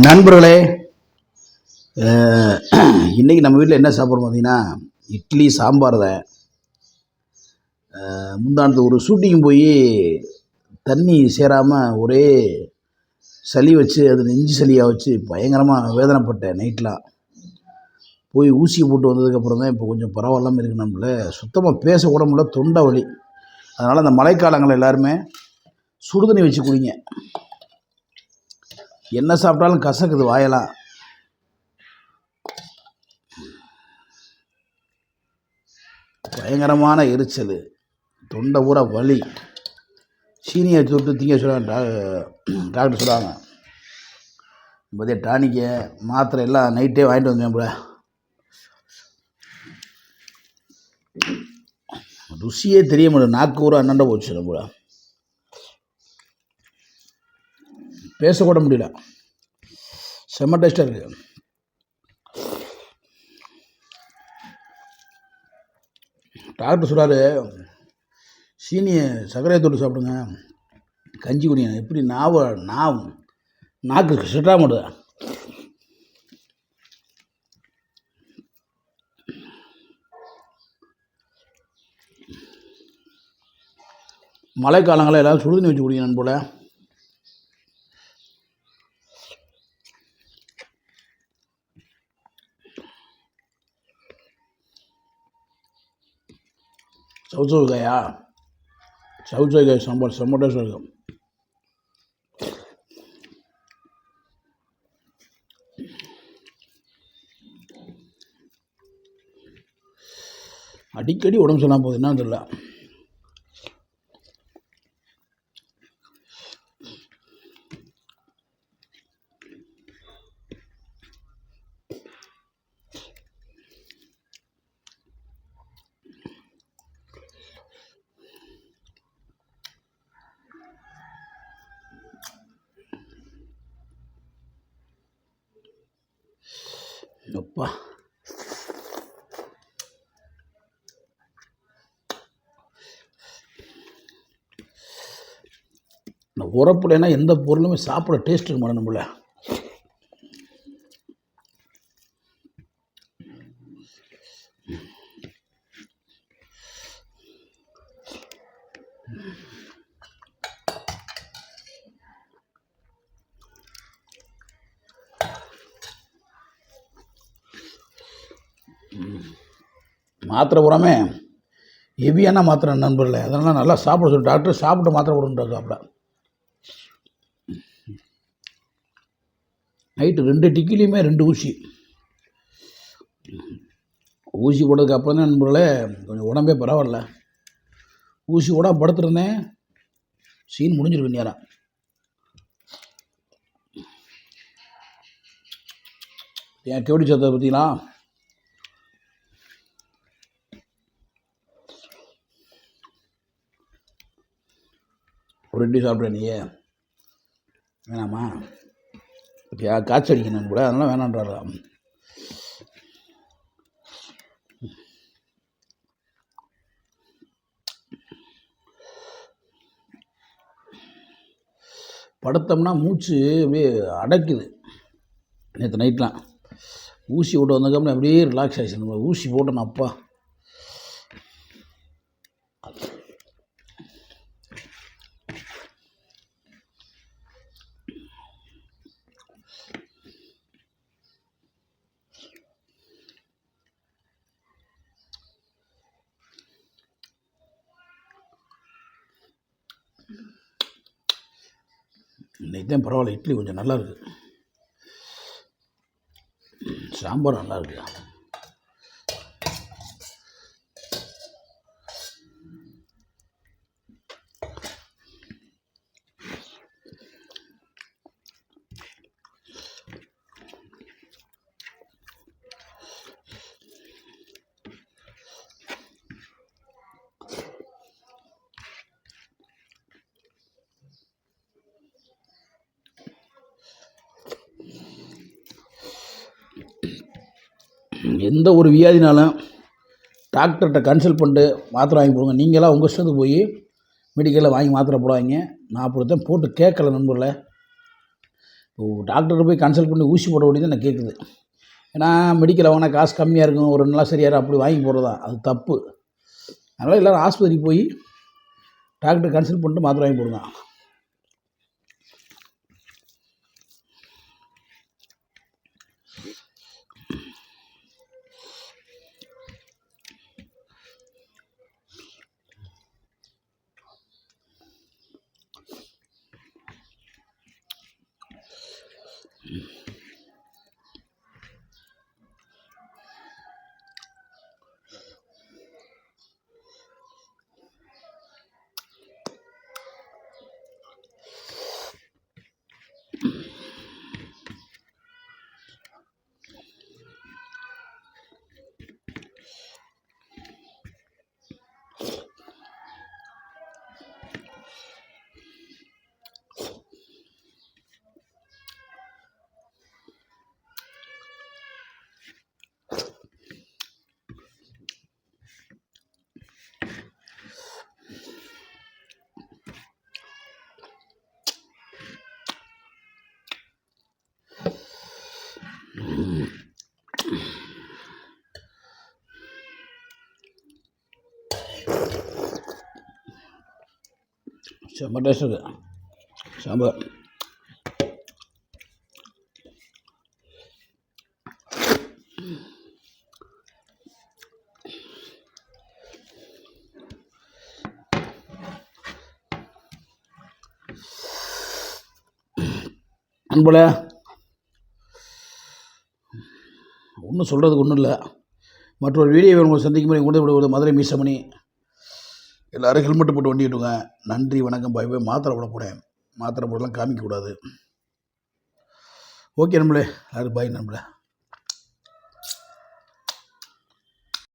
நண்பர்களே இன்றைக்கி இன்னைக்கு நம்ம வீட்டில் என்ன சாப்பிட்றோம் பார்த்தீங்கன்னா இட்லி சாம்பார் தான். முந்தானத்து ஒரு ஷூட்டிங் போய் தண்ணி சேராமல் ஒரே சளி வச்சு அது நெஞ்சு சளியாக வச்சு பயங்கரமாக வேதனைப்பட்டேன் நைட்லாம் போய் ஊசி போட்டு வந்ததுக்கப்புறம் தான் இப்போ கொஞ்சம் பரவாயில்லாமல் இருக்கு நம்மள. சுத்தமாக பேச கூட முடியல தொண்டை வலி. அதனால் அந்த மழைக்காலங்களில் எல்லாருமே சுடுதண்ணி வச்சு குடிங்க. என்ன சாப்பிட்டாலும் கசக்குது வாயெல்லாம். பயங்கரமான எரிச்சல். தொண்டை பூரா வலி. சீனியை தொட்டு திங்க சொல்லுவாங்க டாக்டர் சொல்லுவாங்க. இப்போதே டானிக்க மாத்திரை எல்லாம் நைட்டே வாங்கிட்டு வந்தேன் போல ருசியே தெரிய மாட்டேன் நாக்கு ஊரா அண்ணாண்ட போச்சு நம்ம பேசக்கூட முடியல. செம்ம டேஸ்ட்டாக இருக்குது டாக்டர் சொல்கிறாரு சீனியை சர்க்கரை தொட்டு சாப்பிடுங்க. கஞ்சி குடிங்க. எப்படி? நாவ நாவ் நாக்கு செட்டாக மாட்டுதா. மழை காலங்களில் எல்லாரும் சுடுதண்ணி வச்சு குடிக்கணும் போல் சவுச்சவு காயா சவுச்சவு காய் சாம்பார் செம்ம அடிக்கடி உடம்பு சொல்லாமல் போகுது என்ன தெரியல. அப்பா. இந்த உரப்புலனா எந்த பொருளுமே சாப்பிட டேஸ்ட் இருக்க மாட்டேன் நம்மள. மாத்திரை பூராமே ஹெவியான மாத்திரை நண்பர்களே. அதனால் நல்லா சாப்பிட சொல்லி. டாக்டர் சாப்பிட்டு மாத்திரை போடுன்றார் சாப்பிட நைட்டு ரெண்டு டிக்கிலையுமே ரெண்டு ஊசி. ஊசி போட்டதுக்கு அப்புறம் தான் நண்பர்களே கொஞ்சம் உடம்பே பரவாயில்ல. ஊசி போட படுத்துருந்தேன். சீன் முடிஞ்சிருக்கு நேரம் என் கேவடி சத்தத்தை பார்த்தீங்களா ஒரு இட்லி சாப்பிட்றேன் நீயே. வேணாமா? ஓகே காய்ச்சல் அடிக்கணும் கூட. அதெல்லாம் வேணான்றாரா படுத்தோம்னா மூச்சு அப்படியே அடைக்குது. நேற்று நைட்லாம். ஊசி போட்டு வந்ததுக்கப்புறம் அப்படியே ரிலாக்ஸேஷன் ஊசி போட்டோம் அப்பா. இன்னைக்கு தான் பரவாயில்ல. இட்லி கொஞ்சம் நல்லா இருக்குது சாம்பார் நல்லா இருக்குது எந்த ஒரு வியாதினாலும் டாக்டர்கிட்ட கன்சல்ட் பண்ணிட்டு மாத்திரை வாங்கி போடுங்க. நீங்களாம் உங்கள் இஷ்டத்துக்கு போய் மெடிக்கலில் வாங்கி மாத்திரை போடாதீங்க. நான் அப்படித்தான் போட்டு கேட்கல நண்பரில் இப்போ டாக்டர்கிட்ட போய் கன்சல்ட் பண்ணி ஊசி போட வேண்டியது எனக்கு கேட்குது. ஏன்னா மெடிக்கலில் வாங்கினா காசு கம்மியாக இருக்கும். ஒரு நல்லா சரியாக அப்படி வாங்கி போடுறதா? அது தப்பு. அதனால் எல்லோரும் ஆஸ்பத்திரிக்கு போய் டாக்டர் கன்சல்ட் பண்ணிட்டு மாத்திரை வாங்கி போடுங்க. செம்ம டேஸ்ட் இருக்குது சாம்பார். அன்புல ஒன்றும் சொல்கிறதுக்கு ஒன்றும் இல்லை. மற்றொரு வீடியோவை உங்களை சந்திக்கும் முறை கொண்டு விடுவது மதுரை மீசமணி. எல்லோரும் ஹெல்மெட்டு போட்டு வண்டி விட்டுங்க நன்றி வணக்கம் பாய் போய். மாத்திரை போட போகிறேன் மாத்திரை போடலாம் காமிக்கக்கூடாது. ஓகே நம்மளே யாரும் பாய் நம்மளே